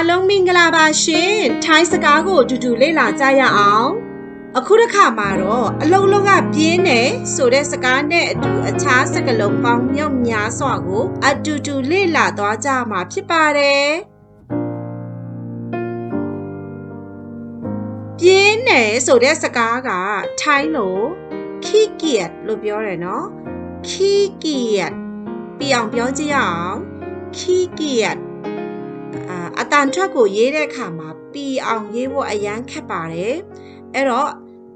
အားလုံးမင်္ဂလာပါရှင်။ထိုင်းစကားကိုအတူတူလေ့လာကြရအောင်။အခုတစ်ခါမှာတော့အလုံးလုံးကပြင်းတယ်ဆိုတဲ့စကားနဲ့အတူအခြားစကားလုံးပေါင်းမြောက်များစွာကိုအတူတူလေ့လာသွားကြမှာဖြစ်ပါတယ်။ပြင်းတယ်ဆိုတဲ့စကားကထိုင်းလိုခီကီယတ်လို့ပြောတယ်နော်။ခီကီယတ်ပြောင်းပြောကြည့်ရအောင်။ခီကီယတ် အာအတန်ထွက်ကိုရေးတဲ့အခါမှာပီအောင်ရေးဖို့အရန်ခက်ပါတယ်အဲ့တော့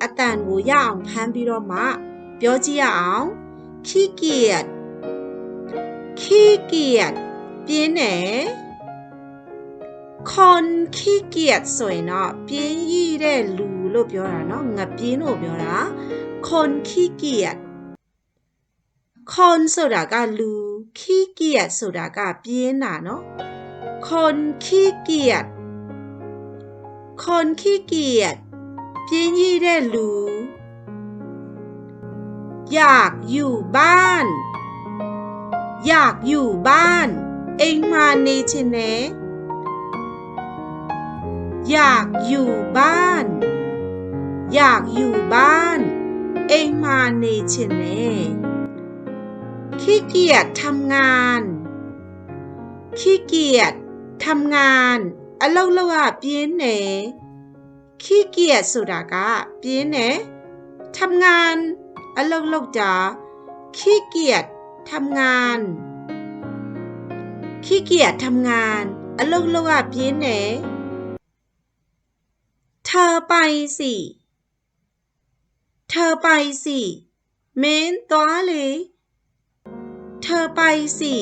အတန်ကိုရအောင်ဖမ်းပြီးတော့မှပြောကြည့်ရအောင်ခီเกียจခီเกียจပြင်းတယ်ခွန်ခီเกียจဆိုရင်တော့ပြင်းရည်တဲ့လူလို့ပြောတာเนาะငပြင်းလို့ပြောတာခွန်ခီเกียจခွန်ဆိုတာကလူခီเกียจဆိုတာကပြင်းတာเนาะ คนขี้เกียจ คนขี้เกียจพี่ยี่ได้รู้ อยากอยู่บ้าน อยากอยู่บ้าน เองมาในเชนนอยากอยู่บ้าน อยากอยู่บ้าน เองมาในเชเนขี้เกียจทำงาน ขี้เกียจ ทำงาน အလုပ်လုပ်ရပြင်းတယ်ขี้เกียจဆိုတာကပြင်းတယ်ทำงาน အလုပ်လုပ်တာขี้เกียจทำงานขี้เกียจทำงาน အလုပ်လုပ်ရပြင်းတယ်เธอไปสิเธอไปสิမင်းသွားလေเธอไปสิ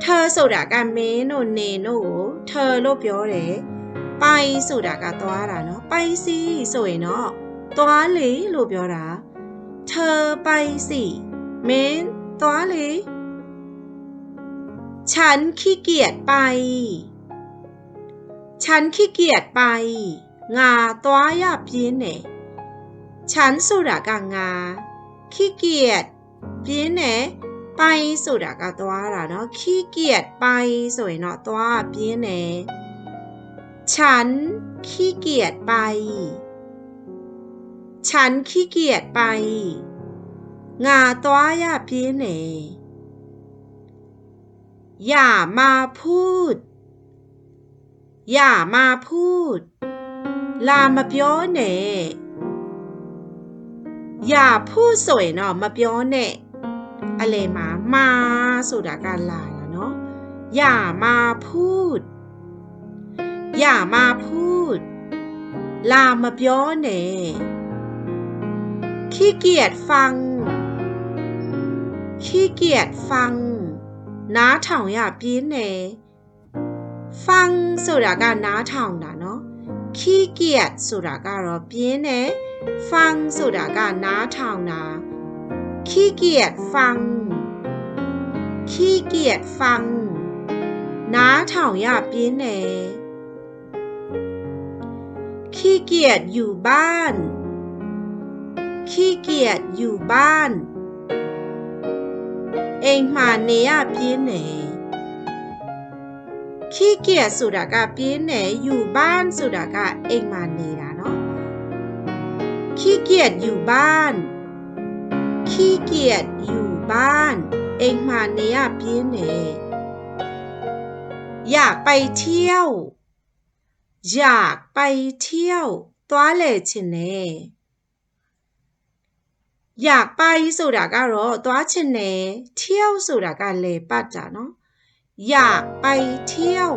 เธอဆိုတာကမင်းတို့နေတို့ကိုเธอလို့ပြောတယ်။ပိုင်ဆိုတာကသွားတာเนาะ။ပိုင်စီဆိုရင်တော့သွားလေလို့ပြောတာ။เธอไปสิမင်းသွားလေ။ฉันขี้เกียจไป ฉันขี้เกียจไปငါသွားရပြင်းတယ်။ฉันဆိုတာကငါขี้เกียจပြင်းတယ် ไปสุดากาตัวล่ะเนาะขี้เกียจไปสวยเนาะตัวเปียเน่ฉันขี้เกียจไป ฉันขี้เกียจไป งาตัวยาเปียเน่อย่ามาพูด อย่ามาพูด ลามาเบียเน่อย่าพูดสวยเนาะมาเบียเน่อะไรมา มาสุดาการลาแล้วเนาะอย่ามาพูด อย่ามาพูด ลามาเปียวเน่ขี้เกียจฟัง ขี้เกียจฟังน้าถ่องอย่าปีนเน่ฟังสุดาการน้าถ่องนะเนาะขี้เกียจสุดาการเราปีนเน่ฟังสุดาการน้าถ่องนะขี้เกียจฟัง ขี้เกียจฟังน้าเถาหยาพีนเนขี้เกียจอยู่บ้าน ขี้เกียจอยู่บ้าน เองมาเนียพีนเนขี้เกียจสุดากะพีนเนอยู่บ้านสุดากะเองมาเนีนะเนาะ ขี้เกียจอยู่บ้าน ขี้เกียจอยู่บ้าน เองมาနေရပြင်းတယ်อยากไปเที่ยว อยากไปเที่ยวသွားလေချင်တယ်อยากไปဆိုတာကတော့သွားချင်တယ်เที่ยวဆိုတာကလေပတ်တာเนาะอยากไปเที่ยว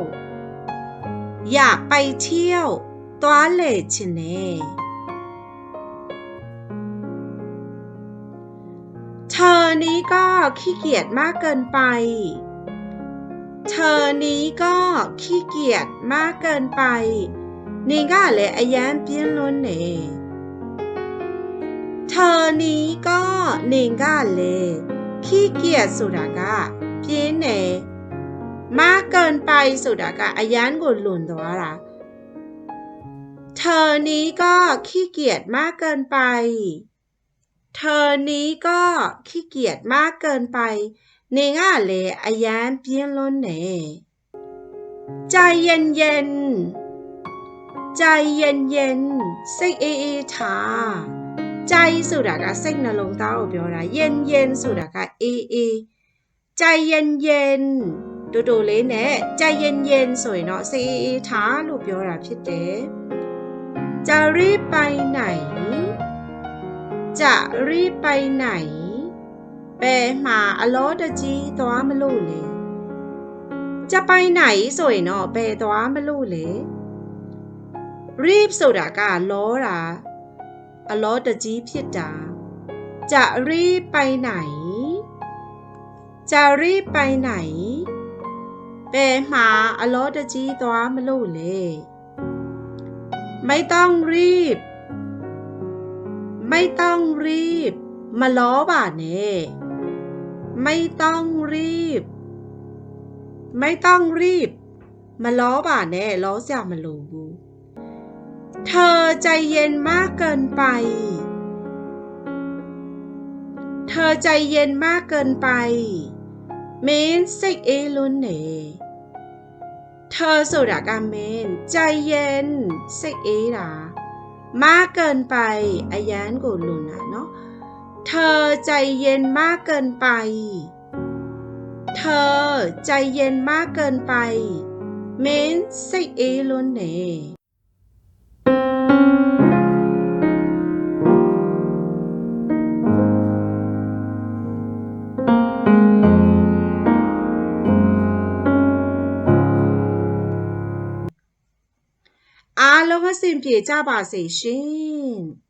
อยากไปเที่ยวသွားလေချင်တ อนี้ก็ขี้เกียจมากเกินไป เธอนี้ก็ขี้เกียจมากเกินไปนี่ก็เลยอายันเปียโนเน่เธอนี้ก็นี่ก็เลยขี้เกียจสุดากะเปียนเน่มากเกินไปสุดากะอายันกุหลุนตัวละเธอนี้ก็ขี้เกียจมากเกินไป เธอนี้ก็ขี้เกียจมากเกินไปနေကလည်းအယမ်းပြင်းလွန်းနေฉ ใจเย็นเย็นใจเย็นเย็นစိတ်အေးအေးထားใจဆိုတာကစိတ်နှလုံးသားကိုပြောတာเย็นเย็นဆိုတာကအေးအေးใจเย็นเย็นတူတူလေးနဲ့ใจเย็นเย็นဆိုရင်တော့စိတ်အေးအေးထားလို့ပြောတာဖြစ်တယ်จะรีบไปไหน จะรีบไปไหนเปหมาอโลดจีตัวมลูเลจะไปไหนสวยเนาะเปตัวมลูเลรีบสุดากาโลราอโลดจีพิจาจะรีบไปไหน จะรีบไปไหนเปมาอโลดจีตัวมลูเลไม่ต้องรีบ ไม่ต้องรีบ มาล้อบ่าเน่ไม่ต้องรีบ ไม่ต้องรีบ มาล้อบ่าแน่ล้อจากมาโลบูเธอใจเย็นมากเกินไป เธอใจเย็นมากเกินไปเมนสิกเอลุนเนเธอสุดากาเมน ใจเย็นสิกเอรา มากเกินไปอายันกูลุนะเนาะเธอใจเย็นมากเกินไป เธอใจเย็นมากเกินไป เมนไซเอลุนเน အဆင်ပြေကြပါစေရှင်